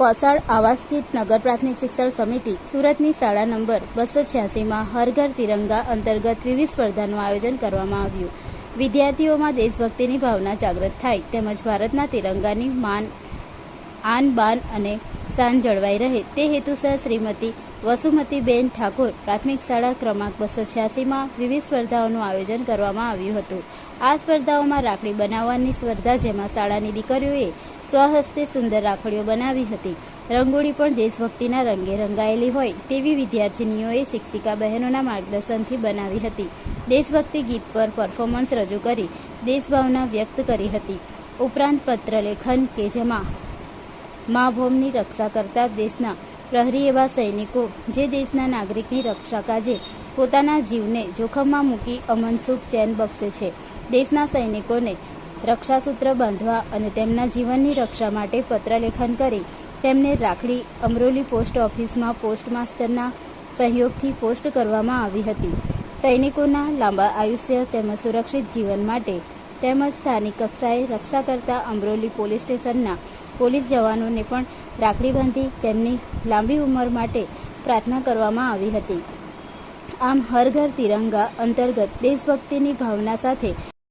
કોસાળ આવાસ સ્થિત નગર પ્રાથમિક શિક્ષણ સમિતિ સુરતની શાળા નંબર બસો છ્યાસીમાં હર ઘર તિરંગા અંતર્ગત વિવિધ સ્પર્ધાનું આયોજન કરવામાં આવ્યું. વિદ્યાર્થીઓમાં દેશભક્તિની ભાવના જાગૃત થાય તેમજ ભારતના તિરંગાની માન આન બાન અને શાન જળવાઈ રહે તે હેતુસર શ્રીમતી વસુમતીબેન ઠાકોર પ્રાથમિક શાળા ક્રમાંક બસો છ્યાસીમાં વિવિધ સ્પર્ધાઓનું આયોજન કરવામાં આવ્યું હતું. આ સ્પર્ધાઓમાં રાખડી બનાવવાની સ્પર્ધા જેમાં શાળાની દીકરીઓએ સ્વહસ્તે સુંદર રાખડીઓ બનાવી હતી. રંગોળી પણ દેશભક્તિના રંગે રંગાયેલી હોય તેવી વિદ્યાર્થિનીઓએ શિક્ષિકા બહેનોના માર્ગદર્શનથી બનાવી હતી. દેશભક્તિ ગીત પર પરફોર્મન્સ રજૂ કરી દેશભાવના વ્યક્ત કરી હતી. ઉપરાંત પત્રલેખન કે જેમાં મા ભૌમની રક્ષા કરતા દેશના પ્રહરી એવા સૈનિકો જે દેશના નાગરિકની રક્ષા કાજે પોતાના જીવને જોખમમાં મૂકી અમન સુખ ચેન બક્ષે છે. દેશના સૈનિકોને રક્ષાસૂત્ર બાંધવા અને તેમના જીવનની રક્ષા માટે પત્રલેખન કરી. તેમને રાખડી અમરોલી પોસ્ટ ઓફિસમાં પોસ્ટ માસ્ટરના સહયોગથી પોસ્ટ કરવામાં આવી હતી. સૈનિકોના લાંબા આયુષ્ય તેમજ સુરક્ષિત જીવન માટે તેમજ સ્થાનિક કક્ષાએ રક્ષા કરતા અમરોલી પોલીસ સ્ટેશનના પોલીસ જવાનોને પણ રાખડી બાંધી તેમની લાંબી ઉંમર માટે પ્રાર્થના કરવામાં આવી હતી. આમ હર ઘર તિરંગા અંતર્ગત દેશભક્તિની ભાવના સાથે